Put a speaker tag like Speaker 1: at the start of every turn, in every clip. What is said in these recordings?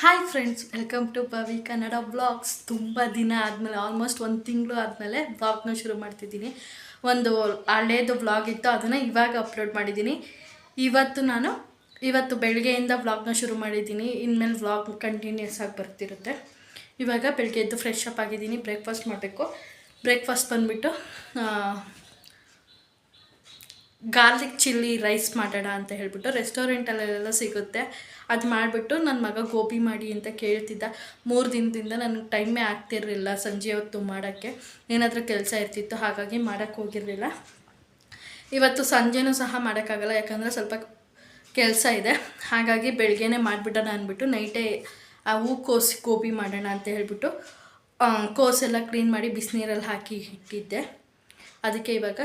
Speaker 1: Hi friends welcome to Pavi Kannada vlogs ತುಂಬ ದಿನ ಆದಮೇಲೆ ಆಲ್ಮೋಸ್ಟ್ ಒಂದು ತಿಂಗಳು ಆದಮೇಲೆ ಬ್ಲಾಗ್ನ ಶುರು ಮಾಡ್ತಿದ್ದೀನಿ. ಒಂದು ಹಳೇದು ಬ್ಲಾಗ್ ಇತ್ತು, ಅದನ್ನು ಇವಾಗ ಅಪ್ಲೋಡ್ ಮಾಡಿದ್ದೀನಿ. ಇವತ್ತು ನಾನು, ಇವತ್ತು ಬೆಳಗ್ಗೆಯಿಂದ ಬ್ಲಾಗ್ನ ಶುರು ಮಾಡಿದ್ದೀನಿ. ಇನ್ಮೇಲೆ ಬ್ಲಾಗ್ ಕಂಟಿನ್ಯೂಸ್ ಆಗಿ ಬರ್ತಿರುತ್ತೆ. ಇವಾಗ ಬೆಳಗ್ಗೆ ಎದ್ದು ಫ್ರೆಶ್ ಅಪ್ ಆಗಿದ್ದೀನಿ ಬ್ರೇಕ್ಫಾಸ್ಟ್ ಮಾಡಬೇಕು. ಬ್ರೇಕ್ಫಾಸ್ಟ್ ಬಂದುಬಿಟ್ಟು ಗಾರ್ಲಿಕ್ ಚಿಲ್ಲಿ ರೈಸ್ ಮಾಡೋಣ ಅಂತ ಹೇಳ್ಬಿಟ್ಟು ರೆಸ್ಟೋರೆಂಟಲ್ಲೆಲ್ಲ ಸಿಗುತ್ತೆ. ಅದು ಮಾಡಿಬಿಟ್ಟು ನನ್ನ ಮಗ ಗೋಬಿ ಮಾಡಿ ಅಂತ ಕೇಳ್ತಿದ್ದ. ಮೂರು ದಿನದಿಂದ ನನಗೆ ಟೈಮೇ ಆಗ್ತಿರಲಿಲ್ಲ ಸಂಜೆ ಹೊತ್ತು ಮಾಡೋಕ್ಕೆ. ಏನಾದರೂ ಕೆಲಸ ಇರ್ತಿತ್ತು, ಹಾಗಾಗಿ ಮಾಡೋಕ್ಕೆ ಹೋಗಿರಲಿಲ್ಲ. ಇವತ್ತು ಸಂಜೆನೂ ಸಹ ಮಾಡೋಕ್ಕಾಗಲ್ಲ, ಯಾಕಂದರೆ ಸ್ವಲ್ಪ ಕೆಲಸ ಇದೆ. ಹಾಗಾಗಿ ಬೆಳಗ್ಗೆನೇ ಮಾಡಿಬಿಡೋಣ ಅಂದ್ಬಿಟ್ಟು ನೈಟೇ ಆ ಹೂಕೋಸು ಗೋಬಿ ಮಾಡೋಣ ಅಂತ ಹೇಳ್ಬಿಟ್ಟು ಕೋಸೆಲ್ಲ ಕ್ಲೀನ್ ಮಾಡಿ ಬಿಸಿನೀರಲ್ಲಿ ಹಾಕಿ ಇಟ್ಟಿದ್ದೆ. ಅದಕ್ಕೆ ಇವಾಗ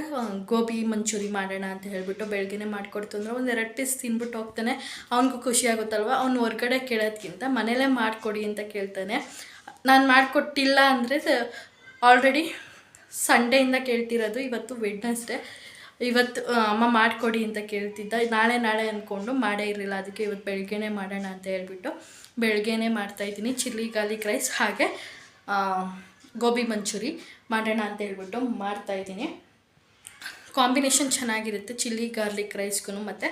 Speaker 1: ಗೋಬಿ ಮಂಚೂರಿ ಮಾಡೋಣ ಅಂತ ಹೇಳಿಬಿಟ್ಟು ಬೆಳಗ್ಗೆನೆ ಮಾಡಿಕೊಡ್ತು ಅಂದ್ರೆ ಒಂದು ಎರಡು ಪೀಸ್ ತಿನ್ಬಿಟ್ಟು ಹೋಗ್ತಾನೆ. ಅವನಿಗೂ ಖುಷಿ ಆಗುತ್ತಲ್ವ? ಅವ್ನು ಹೊರ್ಗಡೆ ಕೇಳೋದ್ಕಿಂತ ಮನೇಲೇ ಮಾಡಿಕೊಡಿ ಅಂತ ಕೇಳ್ತಾನೆ. ನಾನು ಮಾಡಿಕೊಟ್ಟಿಲ್ಲ ಅಂದರೆ ಆಲ್ರೆಡಿ ಸಂಡೇಯಿಂದ ಕೇಳ್ತಿರೋದು, ಇವತ್ತು ವೆಡ್ನೆಸ್ಡೇ ಇವತ್ತು ಅಮ್ಮ ಮಾಡಿಕೊಡಿ ಅಂತ ಕೇಳ್ತಿದ್ದ. ನಾಳೆ ನಾಳೆ ಅಂದ್ಕೊಂಡು ಮಾಡೇ ಇರಲಿಲ್ಲ. ಅದಕ್ಕೆ ಇವತ್ತು ಬೆಳಗ್ಗೆನೇ ಮಾಡೋಣ ಅಂತ ಹೇಳ್ಬಿಟ್ಟು ಬೆಳಗ್ಗೆನೇ ಮಾಡ್ತಾಯಿದ್ದೀನಿ ಚಿಲ್ಲಿ ಗಾರ್ಲಿಕ್ ರೈಸ್ ಹಾಗೆ ಗೋಬಿ ಮಂಚೂರಿ ಮಾಡೋಣ ಅಂತ ಹೇಳ್ಬಿಟ್ಟು ಮಾಡ್ತಾಯಿದ್ದೀನಿ ಕಾಂಬಿನೇಷನ್ ಚೆನ್ನಾಗಿರುತ್ತೆ. ಚಿಲ್ಲಿ, ಗಾರ್ಲಿಕ್ ರೈಸ್ಗೂ ಮತ್ತು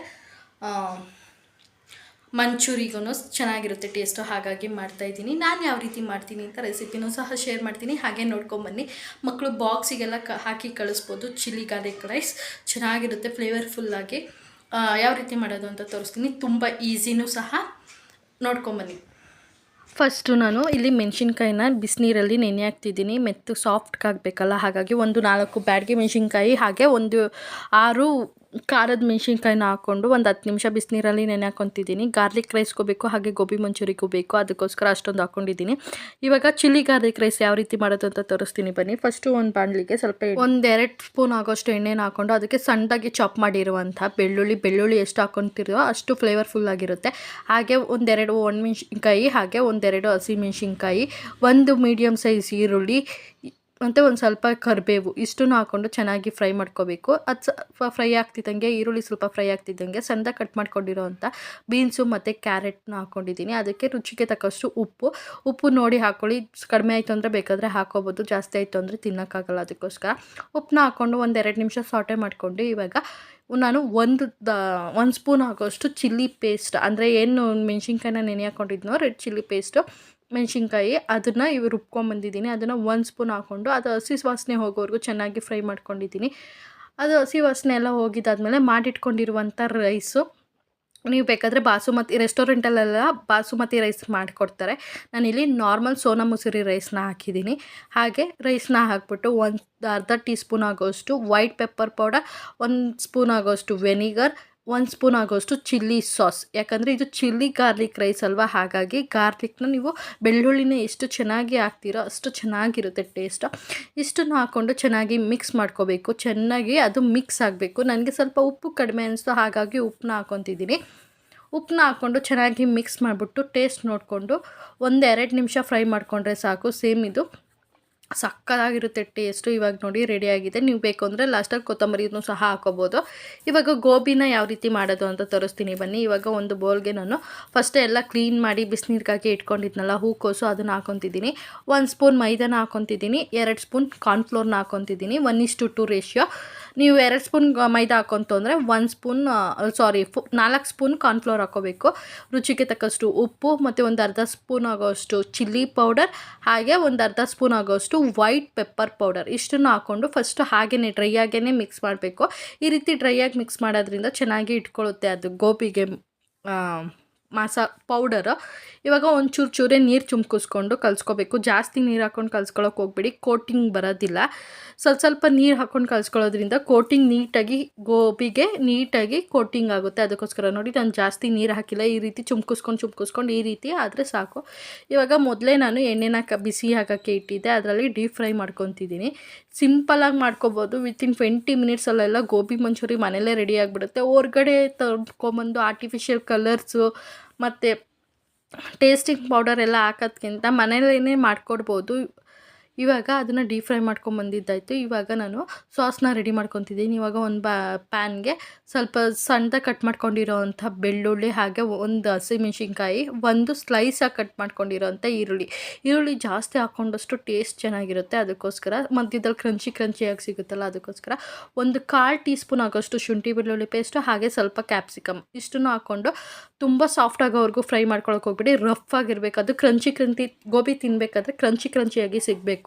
Speaker 1: ಮಂಚೂರಿಗೂ ಚೆನ್ನಾಗಿರುತ್ತೆ ಟೇಸ್ಟು. ಹಾಗಾಗಿ ಮಾಡ್ತಾಯಿದ್ದೀನಿ ನಾನು ಯಾವ ರೀತಿ ಮಾಡ್ತೀನಿ ಅಂತ ರೆಸಿಪಿನೂ ಸಹ ಶೇರ್ ಮಾಡ್ತೀನಿ. ಹಾಗೆ ನೋಡ್ಕೊಂಬನ್ನಿ. ಮಕ್ಕಳು ಬಾಕ್ಸಿಗೆಲ್ಲ ಕ, ಹಾಕಿ ಕಳಿಸ್ಬೋದು. ಚಿಲ್ಲಿ, ಗಾರ್ಲಿಕ್ ರೈಸ್ ಚೆನ್ನಾಗಿರುತ್ತೆ ಫ್ಲೇವರ್ಫುಲ್ಲಾಗಿ ಯಾವ ರೀತಿ ಮಾಡೋದು ಅಂತ ತೋರಿಸ್ತೀನಿ. ತುಂಬ ಈಸಿನೂ ಸಹ ನೋಡ್ಕೊಂಬನ್ನಿ. ಫಸ್ಟು ನಾನು ಇಲ್ಲಿ ಮೆಣಸಿನ್ಕಾಯಿನ ಬಿಸಿನೀರಲ್ಲಿ ನೆನೆ ಹಾಕ್ತಿದ್ದೀನಿ ಮೆತ್ತು ಸಾಫ್ಟ್ಗಾಗಬೇಕಲ್ಲ ಹಾಗಾಗಿ ಒಂದು ನಾಲ್ಕು ಬ್ಯಾಡಗಿ ಮೆಣಸಿನ್ಕಾಯಿ, ಹಾಗೆ ಒಂದು ಆರು ಖಾರದ ಮೆಣಸಿನ್ಕಾಯಿನ ಹಾಕ್ಕೊಂಡು ಒಂದು ಹತ್ತು ನಿಮಿಷ ಬಿಸಿನೀರಲ್ಲಿ ನೆನೆ ಹಾಕೊತಿದ್ದೀನಿ. ಗಾರ್ಲಿಕ್ ರೈಸ್ಗೂ ಬೇಕು, ಹಾಗೆ ಗೋಬಿ ಮಂಚೂರಿಗೂ ಬೇಕು. ಅದಕ್ಕೋಸ್ಕರ ಅಷ್ಟೊಂದು ಹಾಕ್ಕೊಂಡಿದ್ದೀನಿ ಇವಾಗ ಚಿಲ್ಲಿ ಗಾರ್ಲಿಕ್ ರೈಸ್ ಯಾವ ರೀತಿ ಮಾಡೋದು ಅಂತ ತೋರಿಸ್ತೀನಿ ಬನ್ನಿ. ಫಸ್ಟು ಒಂದು ಬಾಣಲಿಗೆ ಸ್ವಲ್ಪ ಒಂದೆರಡು ಸ್ಪೂನ್ ಆಗೋಷ್ಟು ಎಣ್ಣೆನ ಹಾಕ್ಕೊಂಡು ಅದಕ್ಕೆ ಸಣ್ಣದಾಗಿ ಚಾಪ್ ಮಾಡಿರುವಂಥ ಬೆಳ್ಳುಳ್ಳಿ ಬೆಳ್ಳುಳ್ಳಿ ಎಷ್ಟು ಹಾಕ್ಕೊತಿರೋ ಅಷ್ಟು ಫ್ಲೇವರ್ಫುಲ್ ಆಗಿರುತ್ತೆ. ಹಾಗೆ ಒಂದೆರಡು ಒಣಮೆಣ್ಸಿನ್ಕಾಯಿ, ಹಾಗೆ ಒಂದೆರಡು ಹಸಿ ಮೆಣಸಿನ್ಕಾಯಿ ಒಂದು ಮೀಡಿಯಮ್ ಸೈಜ್ ಈರುಳ್ಳಿ ಮತ್ತು ಒಂದು ಸ್ವಲ್ಪ ಕರಿಬೇವು ಇಷ್ಟನ್ನು ಹಾಕ್ಕೊಂಡು ಚೆನ್ನಾಗಿ ಫ್ರೈ ಮಾಡ್ಕೋಬೇಕು. ಅದು ಸ್ವಲ್ಪ ಫ್ರೈ ಆಗ್ತಿದ್ದಂಗೆ, ಈರುಳ್ಳಿ ಸ್ವಲ್ಪ ಫ್ರೈ ಆಗ್ತಿದ್ದಂಗೆ ಸಣ್ಣದಾಗಿ ಕಟ್ ಮಾಡ್ಕೊಂಡಿರೋ ಅಂಥ ಬೀನ್ಸು ಮತ್ತು ಕ್ಯಾರೆಟ್ನ ಹಾಕ್ಕೊಂಡಿದ್ದೀನಿ ಅದಕ್ಕೆ ರುಚಿಗೆ ತಕ್ಕಷ್ಟು ಉಪ್ಪು. ಉಪ್ಪು ನೋಡಿ ಹಾಕ್ಕೊಳ್ಳಿ ಕಡಿಮೆ ಆಯಿತು ಅಂದರೆ ಬೇಕಾದರೆ ಹಾಕೋಬೋದು, ಜಾಸ್ತಿ ಆಯಿತು ಅಂದರೆ ತಿನ್ನೋಕ್ಕಾಗಲ್ಲ ಅದಕ್ಕೋಸ್ಕರ. ಉಪ್ಪನ್ನ ಹಾಕ್ಕೊಂಡು ಒಂದು ಎರಡು ನಿಮಿಷ ಸಾಟೆ ಮಾಡ್ಕೊಂಡು ಇವಾಗ ನಾನು ಒಂದು ದ, ಒಂದು ಸ್ಪೂನ್ ಆಗೋಷ್ಟು ಚಿಲ್ಲಿ ಪೇಸ್ಟ್. ಅಂದರೆ ಏನು ಮೆಣಸಿನ್ಕಾಯಿನ ನೆನೆ ಹಾಕ್ಕೊಂಡಿದ್ನೋ ರೆಡ್ ಚಿಲ್ಲಿ ಪೇಸ್ಟು. ಮೆಣಸಿನ್ಕಾಯಿ, ಅದನ್ನು ಇವು ರುಬ್ಕೊಂಬಂದಿದ್ದೀನಿ ಅದನ್ನು ಒಂದು ಸ್ಪೂನ್ ಹಾಕ್ಕೊಂಡು ಅದು ಹಸಿ ವಾಸನೆ ಹೋಗೋವರೆಗೂ ಚೆನ್ನಾಗಿ ಫ್ರೈ ಮಾಡ್ಕೊಂಡಿದ್ದೀನಿ. ಅದು ಹಸಿ ವಾಸನೆ ಎಲ್ಲ ಹೋಗಿದ್ದಾದ್ಮೇಲೆ ಮಾಡಿಟ್ಕೊಂಡಿರುವಂಥ ರೈಸು. ನೀವು ಬೇಕಾದರೆ ಬಾಸುಮತಿ, ರೆಸ್ಟೋರೆಂಟಲ್ಲೆಲ್ಲ ಬಾಸುಮತಿ ರೈಸ್ ಮಾಡಿಕೊಡ್ತಾರೆ. ನಾನಿಲ್ಲಿ ನಾರ್ಮಲ್ ಸೋನಾ ಮುಸುರಿ ರೈಸ್ನ ಹಾಕಿದ್ದೀನಿ. ಹಾಗೆ ರೈಸ್ನ ಹಾಕ್ಬಿಟ್ಟು ಒಂದು ಅರ್ಧ ಟೀ ಸ್ಪೂನ್ ಆಗೋಷ್ಟು ವೈಟ್ ಪೆಪ್ಪರ್ ಪೌಡರ್, ಒಂದು ಸ್ಪೂನ್ ಆಗೋಷ್ಟು ವೆನಿಗರ್ ಒಂದು ಸ್ಪೂನ್ ಆಗೋಷ್ಟು ಚಿಲ್ಲಿ ಸಾಸ್. ಯಾಕಂದರೆ ಇದು ಚಿಲ್ಲಿ ಗಾರ್ಲಿಕ್ ರೈಸ್ ಅಲ್ವಾ? ಹಾಗಾಗಿ ಗಾರ್ಲಿಕ್ನ ನೀವು ಬೆಳ್ಳುಳ್ಳಿನ ಎಷ್ಟು ಚೆನ್ನಾಗಿ ಹಾಕ್ತೀರೋ ಅಷ್ಟು ಚೆನ್ನಾಗಿರುತ್ತೆ ಟೇಸ್ಟ್. ಇಷ್ಟನ್ನು ಹಾಕ್ಕೊಂಡು ಚೆನ್ನಾಗಿ ಮಿಕ್ಸ್ ಮಾಡ್ಕೋಬೇಕು. ಚೆನ್ನಾಗಿ ಅದು ಮಿಕ್ಸ್ ಆಗಬೇಕು. ನನಗೆ ಸ್ವಲ್ಪ ಉಪ್ಪು ಕಡಿಮೆ ಅನಿಸ್ತು, ಹಾಗಾಗಿ ಉಪ್ಪನ್ನ ಹಾಕ್ಕೊತಿದ್ದೀನಿ ಉಪ್ಪನ್ನ ಹಾಕ್ಕೊಂಡು ಚೆನ್ನಾಗಿ ಮಿಕ್ಸ್ ಮಾಡಿಬಿಟ್ಟು ಟೇಸ್ಟ್ ನೋಡಿಕೊಂಡು ಒಂದೆರಡು ನಿಮಿಷ ಫ್ರೈ ಮಾಡಿಕೊಂಡ್ರೆ ಸಾಕು. ಸೇಮ್ ಇದು. ಸಕ್ಕತ್ತಾಗಿರುತ್ತೆ ಟೇಸ್ಟು. ಇವಾಗ ನೋಡಿ ರೆಡಿಯಾಗಿದೆ ನೀವು ಬೇಕು ಅಂದರೆ ಲಾಸ್ಟಲ್ಲಿ ಕೊತ್ತಂಬರಿನೂ ಸಹ ಹಾಕೋಬೋದು. ಇವಾಗ ಗೋಬಿನ ಯಾವ ರೀತಿ ಮಾಡೋದು ಅಂತ ತೋರಿಸ್ತೀನಿ ಬನ್ನಿ. ಇವಾಗ ಒಂದು ಬೌಲ್ಗೆ ನಾನು ಫಸ್ಟ್ ಎಲ್ಲ ಕ್ಲೀನ್ ಮಾಡಿ ಬಿಸಿನೀರಿಗಾಗಿ ಇಟ್ಕೊಂಡಿದ್ನಲ್ಲ, ಹೂಕೋಸು ಅದನ್ನು ಹಾಕೊತಿದ್ದೀನಿ. ಒಂದು ಸ್ಪೂನ್ ಮೈದಾನ ಹಾಕೊತಿದ್ದೀನಿ. ಎರಡು ಸ್ಪೂನ್ ಕಾರ್ನ್ಫ್ಲೋರ್ನ ಹಾಕೊತಿದ್ದೀನಿ. ಒನ್ ಇಷ್ಟು ಟು ರೇಷಿಯೋ ನೀವು ಎರಡು ಸ್ಪೂನ್ ಮೈದಾ ಹಾಕೊಂತು ಅಂದರೆ ಒಂದು ಸ್ಪೂನ್ ಸಾರಿ ನಾಲ್ಕು ಸ್ಪೂನ್ ಕಾರ್ನ್ಫ್ಲೋರ್ ಹಾಕೋಬೇಕು. ರುಚಿಗೆ ತಕ್ಕಷ್ಟು ಉಪ್ಪು ಮತ್ತು ಒಂದು ಅರ್ಧ ಸ್ಪೂನ್ ಆಗೋಷ್ಟು ಚಿಲ್ಲಿ ಪೌಡರ್ ಹಾಗೆ ಒಂದು ಅರ್ಧ ಸ್ಪೂನ್ ಆಗೋಷ್ಟು ವೈಟ್ ಪೆಪ್ಪರ್ ಪೌಡರ್ ಇಷ್ಟನ್ನು ಹಾಕ್ಕೊಂಡು ಫಸ್ಟು ಹಾಗೇ ಡ್ರೈ ಆಗೇ ಮಿಕ್ಸ್ ಮಾಡಬೇಕು. ಈ ರೀತಿ ಡ್ರೈ ಆಗಿ ಮಿಕ್ಸ್ ಮಾಡೋದ್ರಿಂದ ಚೆನ್ನಾಗಿ ಇಟ್ಕೊಳ್ಳುತ್ತೆ ಅದು ಗೋಬಿಗೆ ಮಾಸ ಪೌಡರ್ ಇವಾಗ ಒಂಚೂರು ಚೂರು ನೀರು ಚುಮ್ಕಿಸ್ಕೊಂಡು ಕಲಿಸ್ಕೋಬೇಕು. ಜಾಸ್ತಿ ನೀರು ಹಾಕ್ಕೊಂಡು ಕಲ್ಸ್ಕೊಳಕ್ಕೆ ಹೋಗ್ಬೇಡಿ ಕೋಟಿಂಗ್ ಬರೋದಿಲ್ಲ. ಸ್ವಲ್ಪ ಸ್ವಲ್ಪ ನೀರು ಹಾಕ್ಕೊಂಡು ಕಲ್ಸ್ಕೊಳ್ಳೋದ್ರಿಂದ ಕೋಟಿಂಗ್ ನೀಟಾಗಿ, ಗೋಬಿಗೆ ನೀಟಾಗಿ ಕೋಟಿಂಗ್ ಆಗುತ್ತೆ. ಅದಕ್ಕೋಸ್ಕರ ನೋಡಿ, ನಾನು ಜಾಸ್ತಿ ನೀರು ಹಾಕಿಲ್ಲ. ಈ ರೀತಿ ಚುಮ್ಕಿಸ್ಕೊಂಡು ಚುಮ್ಕಿಸ್ಕೊಂಡು ಈ ರೀತಿ ಆದರೆ ಸಾಕು. ಇವಾಗ ಮೊದಲೇ ನಾನು ಎಣ್ಣೆನ ಕ, ಬಿಸಿ ಹಾಕೋಕ್ಕೆ ಇಟ್ಟಿದ್ದೆ. ಅದರಲ್ಲಿ ಡೀಪ್ ಫ್ರೈ ಮಾಡ್ಕೊತಿದ್ದೀನಿ. ಸಿಂಪಲಾಗಿ ಮಾಡ್ಕೊಬೋದು. ವಿತಿನ್ ಟ್ವೆಂಟಿ ಮಿನಿಟ್ಸಲ್ಲೆಲ್ಲ ಗೋಬಿ ಮಂಚೂರಿ ಮನೇಲೇ ರೆಡಿ ಆಗಿಬಿಡುತ್ತೆ. ಹೊರ್ಗಡೆ ತಗೊಂಬಂದು ಆರ್ಟಿಫಿಷಿಯಲ್ ಕಲರ್ಸು ಮತ್ತು ಟೇಸ್ಟಿಂಗ್ ಪೌಡರ್ ಎಲ್ಲ ಹಾಕೋದ್ಕಿಂತ ಮನೆಯಲ್ಲೇನೇ ಮಾಡ್ಕೊಡ್ಬೋದು. ಇವಾಗ ಅದನ್ನು ಡೀಪ್ ಫ್ರೈ ಮಾಡ್ಕೊಂಬಂದಿದ್ದಾಯಿತು ಇವಾಗ ನಾನು ಸಾಸ್ನ ರೆಡಿ ಮಾಡ್ಕೊತಿದ್ದೀನಿ. ಇವಾಗ ಒಂದು ಬಾ ಪ್ಯಾನ್ಗೆ ಸ್ವಲ್ಪ ಸಣ್ಣದಾಗಿ ಕಟ್ ಮಾಡ್ಕೊಂಡಿರೋ ಅಂಥ ಬೆಳ್ಳುಳ್ಳಿ, ಹಾಗೆ ಒಂದು ಹಸಿಮೆಣ್ಸಿನ್ಕಾಯಿ ಒಂದು ಸ್ಲೈಸಾಗಿ ಕಟ್ ಮಾಡ್ಕೊಂಡಿರೋಂಥ ಈರುಳ್ಳಿ. ಈರುಳ್ಳಿ ಜಾಸ್ತಿ ಹಾಕ್ಕೊಂಡಷ್ಟು ಟೇಸ್ಟ್ ಚೆನ್ನಾಗಿರುತ್ತೆ ಅದಕ್ಕೋಸ್ಕರ. ಮಧ್ಯದಲ್ಲಿ ಕ್ರಂಚಿ ಕ್ರಂಚಿಯಾಗಿ ಸಿಗುತ್ತಲ್ಲ ಅದಕ್ಕೋಸ್ಕರ. ಒಂದು ಕಾಲು ಟೀ ಸ್ಪೂನ್ ಆಗೋಷ್ಟು ಶುಂಠಿ ಬೆಳ್ಳುಳ್ಳಿ ಪೇಸ್ಟು ಹಾಗೆ ಸ್ವಲ್ಪ ಕ್ಯಾಪ್ಸಿಕಮ್ ಇಷ್ಟನ್ನು ಹಾಕ್ಕೊಂಡು ತುಂಬ ಸಾಫ್ಟ್ ಆಗೋವರೆಗೂ ಫ್ರೈ ಮಾಡ್ಕೊಳಕ್ಕೆ ಹೋಗ್ಬಿಡಿ. ರಫ್ ಆಗಿರಬೇಕು. ಅದು ಕ್ರಂಚಿ ಕ್ರಂಚಿ ಗೋಬಿ ತಿನ್ನಬೇಕಾದ್ರೆ ಕ್ರಂಚಿ ಕ್ರಂಚಿಯಾಗಿ ಸಿಗಬೇಕು.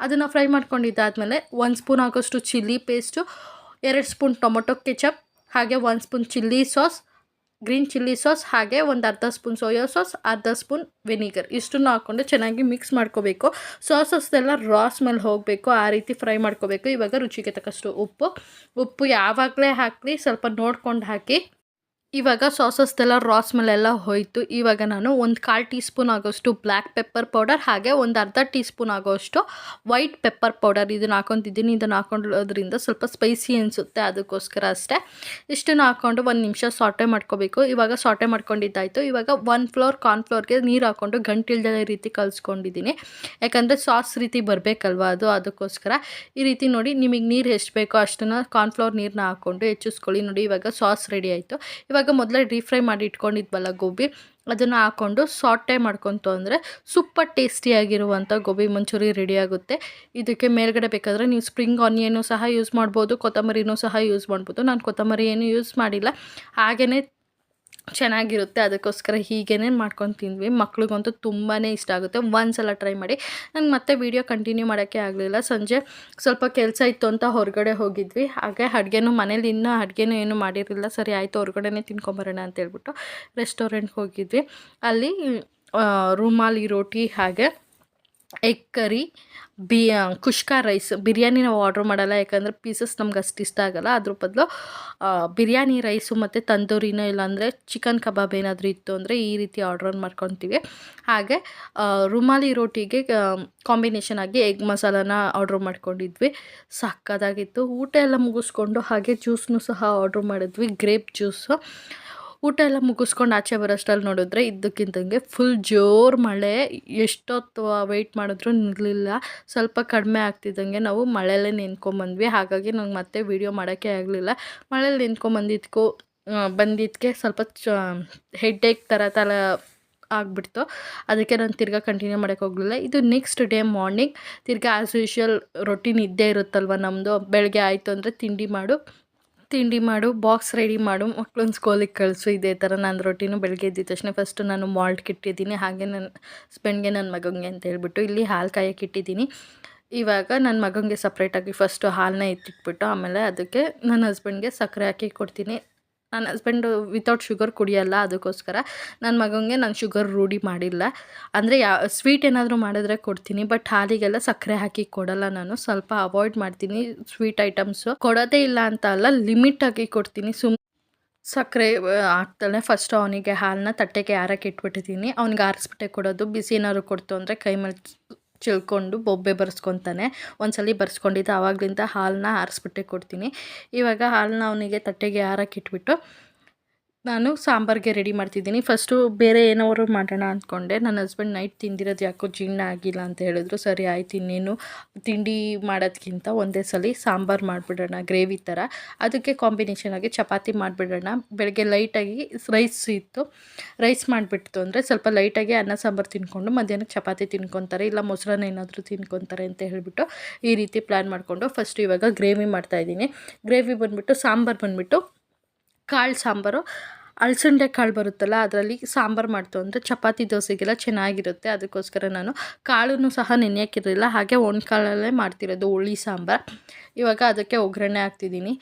Speaker 1: ಅದನ್ನು ಫ್ರೈ ಮಾಡ್ಕೊಂಡಿದ್ದಾದಮೇಲೆ ಒಂದು ಸ್ಪೂನ್ ಆಗೋಷ್ಟು ಚಿಲ್ಲಿ ಪೇಸ್ಟು, ಎರಡು ಸ್ಪೂನ್ ಟೊಮೊಟೊ ಕೆಚಪ್, ಹಾಗೆ ಒಂದು spoon chilli sauce, green chilli sauce, ಹಾಗೆ ಒಂದು ಅರ್ಧ ಸ್ಪೂನ್ ಸೋಯಾ ಸಾಸ್, ಅರ್ಧ ಸ್ಪೂನ್ ವಿನಿಗರ್. ಇಷ್ಟನ್ನು ಹಾಕ್ಕೊಂಡು ಚೆನ್ನಾಗಿ ಮಿಕ್ಸ್ ಮಾಡ್ಕೋಬೇಕು. ಸಾಸಸ್ದೆಲ್ಲ ರಾ ಸ್ಮೆಲ್ ಹೋಗಬೇಕು, ಆ ರೀತಿ ಫ್ರೈ ಮಾಡ್ಕೋಬೇಕು. ಇವಾಗ ರುಚಿಗೆ ತಕ್ಕಷ್ಟು ಉಪ್ಪು. ಉಪ್ಪು ಯಾವಾಗಲೇ ಹಾಕಲಿ, ಸ್ವಲ್ಪ ನೋಡ್ಕೊಂಡು ಹಾಕಿ ಇವಾಗ ಸಾಸಸ್ದೆಲ್ಲ ರಾ ಸ್ಮೆಲ್ ಎಲ್ಲ ಹೋಯಿತು. ಇವಾಗ ನಾನು ಒಂದು ಕಾಲು ಟೀ ಸ್ಪೂನ್ ಆಗೋಷ್ಟು ಬ್ಲ್ಯಾಕ್ ಪೆಪ್ಪರ್ ಪೌಡರ್, ಹಾಗೆ ಒಂದು ಅರ್ಧ ಟೀ ಸ್ಪೂನ್ ಆಗೋಷ್ಟು ವೈಟ್ ಪೆಪ್ಪರ್ ಪೌಡರ್ ಇದನ್ನು ಹಾಕೊತಿದ್ದೀನಿ ಇದನ್ನು ಹಾಕೊಂಡಿರೋದ್ರಿಂದ ಸ್ವಲ್ಪ ಸ್ಪೈಸಿ ಅನಿಸುತ್ತೆ ಅದಕ್ಕೋಸ್ಕರ ಅಷ್ಟೇ. ಇಷ್ಟನ್ನು ಹಾಕ್ಕೊಂಡು ಒಂದು ನಿಮಿಷ ಸಾಟೆ ಮಾಡ್ಕೋಬೇಕು. ಇವಾಗ ಸಾಟೆ ಮಾಡ್ಕೊಂಡಿದ್ದಾಯಿತು. ಇವಾಗ ಒನ್ ಫ್ಲೋರ್, ಕಾರ್ನ್ ಫ್ಲೋರ್ಗೆ ನೀರು ಹಾಕ್ಕೊಂಡು ಗಂಟಿಲ್ದೇ ರೀತಿ ಕಲಿಸ್ಕೊಂಡಿದ್ದೀನಿ. ಯಾಕಂದರೆ ಸಾಸ್ ರೀತಿ ಬರಬೇಕಲ್ವ ಅದು, ಅದಕ್ಕೋಸ್ಕರ. ಈ ರೀತಿ ನೋಡಿ ನಿಮಗೆ ನೀರು ಎಷ್ಟು ಬೇಕೋ ಅಷ್ಟನ್ನು ಕಾರ್ನ್ಫ್ಲೋರ್ ನೀರನ್ನ ಹಾಕ್ಕೊಂಡು ಹೆಚ್ಚಿಸ್ಕೊಳ್ಳಿ. ನೋಡಿ ಇವಾಗ ಸಾಸ್ ರೆಡಿ ಆಯಿತು. ಇವಾಗ ಮೊದಲೇ ಡೀಪ್ ಫ್ರೈ ಮಾಡಿ ಇಟ್ಕೊಂಡಿದ್ವಲ್ಲ ಗೋಬಿ, ಅದನ್ನು ಹಾಕ್ಕೊಂಡು ಸಾಟೆ ಮಾಡ್ಕೊತು ಅಂದರೆ ಸೂಪರ್ ಟೇಸ್ಟಿಯಾಗಿರುವಂಥ ಗೋಬಿ ಮಂಚೂರಿ ರೆಡಿ ಆಗುತ್ತೆ. ಇದಕ್ಕೆ ಮೇಲ್ಗಡೆ ಬೇಕಾದರೆ ನೀವು ಸ್ಪ್ರಿಂಗ್ ಆನಿಯನ್ನು ಸಹ ಯೂಸ್ ಮಾಡ್ಬೋದು, ಕೊತ್ತಂಬರಿನೂ ಸಹ ಯೂಸ್ ಮಾಡ್ಬೋದು. ನಾನು ಕೊತ್ತಂಬರಿ ಏನು ಯೂಸ್ ಮಾಡಿಲ್ಲ. ಹಾಗೆಯೇ ಚೆನ್ನಾಗಿರುತ್ತೆ, ಅದಕ್ಕೋಸ್ಕರ ಹೀಗೇನೆ ಮಾಡ್ಕೊಂಡು ತಿಂದ್ವಿ. ಮಕ್ಳಿಗಂತೂ ತುಂಬಾ ಇಷ್ಟ ಆಗುತ್ತೆ. ಒಂದ್ಸಲ ಟ್ರೈ ಮಾಡಿ. ನಂಗೆ ಮತ್ತೆ ವೀಡಿಯೋ ಕಂಟಿನ್ಯೂ ಮಾಡೋಕ್ಕೆ ಆಗಲಿಲ್ಲ. ಸಂಜೆ ಸ್ವಲ್ಪ ಕೆಲಸ ಇತ್ತು ಅಂತ ಹೊರಗಡೆ ಹೋಗಿದ್ವಿ. ಹಾಗೆ ಅಡುಗೆನೂ ಮನೇಲಿ ಇನ್ನೂ ಅಡುಗೆನೂ ಏನೂ ಮಾಡಿರಲಿಲ್ಲ. ಸರಿ, ಆಯಿತು, ಹೊರಗಡೆನೇ ತಿನ್ಕೊಂಬರೋಣ ಅಂತ ಹೇಳ್ಬಿಟ್ಟು ರೆಸ್ಟೋರೆಂಟ್ಗೆ ಹೋಗಿದ್ವಿ. ಅಲ್ಲಿ ರುಮಾಲಿ ರೋಟಿ ಹಾಗೆ ಎಗ್ ಕರಿ, ಬಿ ಕುಷ್ಕಾ ರೈಸ್. ಬಿರಿಯಾನಿ ನಾವು ಆರ್ಡ್ರ್ ಮಾಡಲ್ಲ, ಯಾಕಂದರೆ ಪೀಸಸ್ ನಮ್ಗೆ ಅಷ್ಟು ಇಷ್ಟ ಆಗಲ್ಲ. ಅದ್ರ ಬದಲು ಬಿರಿಯಾನಿ ರೈಸು ಮತ್ತು ತಂದೂರಿನ ಇಲ್ಲಾಂದರೆ ಚಿಕನ್ ಕಬಾಬ್ ಏನಾದರೂ ಇತ್ತು ಅಂದರೆ ಈ ರೀತಿ ಆರ್ಡ್ರ್ ಮಾಡ್ಕೊತೀವಿ. ಹಾಗೆ ರುಮಾಲಿ ರೋಟಿಗೆ ಕಾಂಬಿನೇಷನ್ ಆಗಿ ಎಗ್ ಮಸಾಲಾನ ಆರ್ಡ್ರ್ ಮಾಡ್ಕೊಂಡಿದ್ವಿ. ಸಕ್ಕದಾಗಿತ್ತು ಊಟ ಎಲ್ಲ ಮುಗಿಸ್ಕೊಂಡು ಹಾಗೆ ಜ್ಯೂಸ್ನು ಸಹ ಆರ್ಡ್ರ್ ಮಾಡಿದ್ವಿ. ಗ್ರೇಪ್ ಜ್ಯೂಸು ಊಟ ಎಲ್ಲ ಮುಗಿಸ್ಕೊಂಡು ಆಚೆ ಬರೋಷ್ಟ್ರಲ್ಲಿ ನೋಡಿದ್ರೆ ಇದ್ದಕ್ಕಿಂತಂಗೆ ಫುಲ್ ಜೋರು ಮಳೆ. ಎಷ್ಟೊತ್ತು ವೆಯ್ಟ್ ಮಾಡಿದ್ರು ನಿಲ್ಲಲಿಲ್ಲ ಸ್ವಲ್ಪ ಕಡಿಮೆ ಆಗ್ತಿದ್ದಂಗೆ ನಾವು ಮಳೆಯಲ್ಲೇ ನಿಂತ್ಕೊಂಬಂದ್ವಿ ಹಾಗಾಗಿ ನಂಗೆ ಮತ್ತೆ ವೀಡಿಯೋ ಮಾಡೋಕ್ಕೆ ಆಗಲಿಲ್ಲ. ಮಳೇಲಿ ನಿಂತ್ಕೊಂಬಂದಿದ್ಕು ಬಂದಿದ್ದಕ್ಕೆ ಸ್ವಲ್ಪ ಚ ಹೆಡ್ಏಕ್ ಥರ ತಲ ಆಗಿಬಿಡ್ತು. ಅದಕ್ಕೆ ನಾನು ತಿರ್ಗಾ ಕಂಟಿನ್ಯೂ ಮಾಡೋಕೆ ಹೋಗಲಿಲ್ಲ. ಇದು ನೆಕ್ಸ್ಟ್ ಡೇ ಮಾರ್ನಿಂಗ್ ತಿರ್ಗಾ ಆ್ಯಸ್ ಯೂಶ್ವಲ್ ರೊಟೀನ್ ಇದ್ದೇ ಇರುತ್ತಲ್ವ ನಮ್ಮದು ಬೆಳಗ್ಗೆ ಆಯಿತು ಅಂದರೆ ತಿಂಡಿ ಮಾಡು. ತಿಂಡಿ ಮಾಡು ಬಾಕ್ಸ್ ರೆಡಿ ಮಾಡು, ಮಕ್ಳನ್ನ ಸ್ಕೂಲಿಗೆ ಕಳಿಸು, ಇದೇ ಥರ ನಾನು ರೊಟ್ಟಿನೂ ಬೆಳಗ್ಗೆ ಎದ್ದಿದ್ದ ತಕ್ಷಣ ಫಸ್ಟು ನಾನು ಮಾಲ್ಟ್ಗೆ ಇಟ್ಟಿದ್ದೀನಿ ಹಾಗೆ ನನ್ನ ಹಸ್ಬೆಂಡ್ಗೆ ನನ್ನ ಮಗನಿಗೆ ಅಂತ ಹೇಳ್ಬಿಟ್ಟು ಇಲ್ಲಿ ಹಾಲು ಕಾಯಕ್ಕೆ ಇಟ್ಟಿದ್ದೀನಿ ಇವಾಗ ನನ್ನ ಮಗನಿಗೆ ಸಪ್ರೇಟಾಗಿ ಫಸ್ಟು ಹಾಲನ್ನ ಎತ್ತಿಟ್ಬಿಟ್ಟು ಆಮೇಲೆ ಅದಕ್ಕೆ ನನ್ನ ಹಸ್ಬೆಂಡ್ಗೆ ಸಕ್ಕರೆ ಹಾಕಿ ಕೊಡ್ತೀನಿ. ನನ್ನ ಹಸ್ಬೆಂಡು ವಿತೌಟ್ ಶುಗರ್ ಕುಡಿಯಲ್ಲ ಅದಕ್ಕೋಸ್ಕರ. ನನ್ನ ಮಗನಿಗೆ ನಾನು ಶುಗರ್ ರೂಢಿ ಮಾಡಿಲ್ಲ. ಅಂದರೆ ಯಾ ಸ್ವೀಟ್ ಏನಾದರೂ ಮಾಡಿದ್ರೆ ಕೊಡ್ತೀನಿ ಬಟ್ ಹಾಲಿಗೆಲ್ಲ ಸಕ್ಕರೆ ಹಾಕಿ ಕೊಡಲ್ಲ ನಾನು. ಸ್ವಲ್ಪ ಅವಾಯ್ಡ್ ಮಾಡ್ತೀನಿ ಸ್ವೀಟ್ ಐಟಮ್ಸು ಕೊಡೋದೇ ಇಲ್ಲ ಅಂತ ಅಲ್ಲ ಲಿಮಿಟಾಗಿ ಕೊಡ್ತೀನಿ. ಸುಮ್ ಸಕ್ಕರೆ ಹಾಕ್ತಾಳೆ ಫಸ್ಟ್ ಅವನಿಗೆ ಹಾಲನ್ನ ತಟ್ಟೆಗೆ ಆರಕ್ಕೆ ಇಟ್ಬಿಟ್ಟಿದ್ದೀನಿ. ಅವ್ನಿಗೆ ಆರಿಸ್ಬಿಟ್ಟೆ ಕೊಡೋದು. ಬಿಸಿ ಏನಾದ್ರು ಕೊಡ್ತು ಅಂದರೆ ಕೈ ಮೇಲೆ ಚಿಲ್ಕೊಂಡು ಬೊಬ್ಬೆ ಬರ್ಸ್ಕೊತಾನೆ. ಒಂದ್ಸಲಿ ಬರ್ಸ್ಕೊಂಡಿದ್ದ ಆವಾಗಲಿಂದ ಹಾಲನ್ನ ಆರಿಸ್ಬಿಟ್ಟೆ ಕೊಡ್ತೀನಿ. ಇವಾಗ ಹಾಲನ್ನ ಅವನಿಗೆ ತಟ್ಟೆಗೆ ಆರಕ್ಕೆ ಇಟ್ಬಿಟ್ಟು ನಾನು ಸಾಂಬಾರಿಗೆ ರೆಡಿ ಮಾಡ್ತಿದ್ದೀನಿ. ಫಸ್ಟು ಬೇರೆ ಏನಾದ್ರು ಮಾಡೋಣ ಅಂದ್ಕೊಂಡೆ ನನ್ನ ಹಸ್ಬೆಂಡ್ ನೈಟ್ ತಿಂದಿರೋದು ಯಾಕೋ ಜೀರ್ಣ ಆಗಿಲ್ಲ ಅಂತ ಹೇಳಿದ್ರು. ಸರಿ, ಆಯ್ತು, ಇನ್ನೇನು ತಿಂಡಿ ಮಾಡೋದಕ್ಕಿಂತ ಒಂದೇ ಸಲ ಸಾಂಬಾರು ಮಾಡಿಬಿಡೋಣ ಗ್ರೇವಿ ಥರ. ಅದಕ್ಕೆ ಕಾಂಬಿನೇಷನ್ ಆಗಿ ಚಪಾತಿ ಮಾಡಿಬಿಡೋಣ. ಬೆಳಗ್ಗೆ ಲೈಟಾಗಿ ರೈಸ್ ಇತ್ತು. ರೈಸ್ ಮಾಡಿಬಿಡ್ತು ಅಂದರೆ ಸ್ವಲ್ಪ ಲೈಟಾಗಿ ಅನ್ನ, ಸಾಂಬಾರು ತಿನ್ಕೊಂಡು ಮಧ್ಯಾಹ್ನ ಚಪಾತಿ ತಿನ್ಕೊತಾರೆ, ಇಲ್ಲ ಮೊಸರನ್ನ ಏನಾದರೂ ತಿನ್ಕೊತಾರೆ ಅಂತ ಹೇಳಿಬಿಟ್ಟು ಈ ರೀತಿ ಪ್ಲ್ಯಾನ್ ಮಾಡಿಕೊಂಡು ಫಸ್ಟ್ ಇವಾಗ ಗ್ರೇವಿ ಮಾಡ್ತಾಯಿದ್ದೀನಿ ಗ್ರೇವಿ ಬಂದುಬಿಟ್ಟು ಸಾಂಬಾರು ಬಂದುಬಿಟ್ಟು ಕಾಳು ಸಾಂಬಾರು ಅಲಸಂಡೆ ಕಾಳು ಬರುತ್ತಲ್ಲ, ಅದರಲ್ಲಿ ಸಾಂಬಾರು ಮಾಡ್ತು ಅಂದರೆ ಚಪಾತಿ ದೋಸೆಗೆಲ್ಲ ಚೆನ್ನಾಗಿರುತ್ತೆ. ಅದಕ್ಕೋಸ್ಕರ ನಾನು ಕಾಳನ್ನು ಸಹ ನೆನೆಯೋಕ್ಕಿರಲಿಲ್ಲ, ಹಾಗೆ ಒಣ ಕಾಳಲ್ಲೇ ಮಾಡ್ತಿರೋದು ಹುಳಿ ಸಾಂಬಾರು. ಇವಾಗ ಅದಕ್ಕೆ ಒಗ್ಗರಣೆ ಹಾಕ್ತಿದ್ದೀನಿ.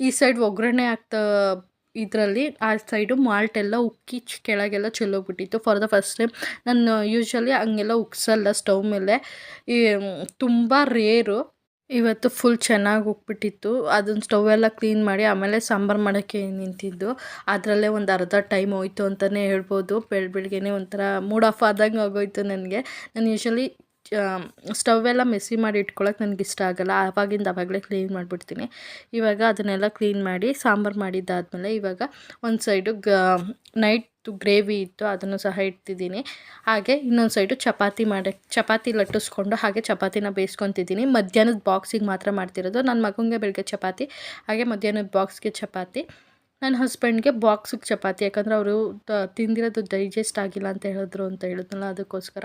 Speaker 1: ಈ ಸೈಡ್ ಒಗ್ಗರಣೆ ಹಾಕ್ತಾ ಇದರಲ್ಲಿ, ಆ ಸೈಡು ಮಾಲ್ಟೆಲ್ಲ ಉಕ್ಕಿ ಕೆಳಗೆಲ್ಲ ಚೆಲ್ಲೋಗ್ಬಿಟ್ಟಿತ್ತು. ಫಾರ್ ದ ಫಸ್ಟ್ ಟೈಮ್ ನಾನು ಯೂಶ್ವಲಿ ಹಂಗೆಲ್ಲ ಉಕ್ಸಲ್ಲ ಸ್ಟವ್ ಮೇಲೆ. ಈ, ತುಂಬ ರೇರು. ಇವತ್ತು ಫುಲ್ ಚೆನ್ನಾಗಿ ಹೋಗ್ಬಿಟ್ಟಿತ್ತು ಅದನ್ನ ಎಲ್ಲ ಕ್ಲೀನ್ ಮಾಡಿ ಆಮೇಲೆ ಸಾಂಬಾರು ಮಾಡೋಕ್ಕೆ ನಿಂತಿದ್ದು. ಅದರಲ್ಲೇ ಒಂದು ಅರ್ಧ ಟೈಮ್ ಹೋಯ್ತು ಅಂತಲೇ ಹೇಳ್ಬೋದು. ಬೆಳ ಬೆಳಗ್ಗೆನೇ ಒಂಥರ ಮೂಡ್ ಆಫ್ ಆದಂಗೆ ಆಗೋಯ್ತು ನನಗೆ. ನಾನು ಯೂಶ್ವಲಿ ಸ್ಟವ್ ಮೆಸಿ ಮಾಡಿ ಇಟ್ಕೊಳಕ್ಕೆ ನನಗೆ ಇಷ್ಟ ಆಗಲ್ಲ. ಆವಾಗಿಂದ ಆವಾಗಲೇ ಕ್ಲೀನ್ ಮಾಡಿಬಿಡ್ತೀನಿ. ಇವಾಗ ಅದನ್ನೆಲ್ಲ ಕ್ಲೀನ್ ಮಾಡಿ ಸಾಂಬಾರು ಮಾಡಿದ್ದಾದಮೇಲೆ ಇವಾಗ ಒಂದು ಸೈಡು ಗ, ನೈಟ್ ಗ್ರೇವಿ ಇತ್ತು, ಅದನ್ನು ಸಹ ಇಡ್ತಿದ್ದೀನಿ ಹಾಗೆ ಇನ್ನೊಂದು ಸೈಡು ಚಪಾತಿ ಮಾಡಿ, ಚಪಾತಿ ಲಟ್ಟಿಸ್ಕೊಂಡು ಹಾಗೆ ಚಪಾತಿನ ಬೇಯಿಸ್ಕೊತಿದ್ದೀನಿ. ಮಧ್ಯಾಹ್ನದ ಬಾಕ್ಸಿಗೆ ಮಾತ್ರ ಮಾಡ್ತಿರೋದು. ನನ್ನ ಮಗನಿಗೆ ಬೆಳಗ್ಗೆ ಚಪಾತಿ, ಹಾಗೆ ಮಧ್ಯಾಹ್ನದ ಬಾಕ್ಸ್ಗೆ ಚಪಾತಿ. ನನ್ನ ಹಸ್ಬೆಂಡ್ಗೆ ಬಾಕ್ಸಿಗೆ ಚಪಾತಿ. ಯಾಕಂದರೆ ಅವರು ತಿಂದಿರೋದು ಡೈಜೆಸ್ಟ್ ಆಗಿಲ್ಲ ಅಂತ ಹೇಳಿದ್ರು ಅಂತ ಹೇಳಿದ್ನಲ್ಲ ಅದಕ್ಕೋಸ್ಕರ.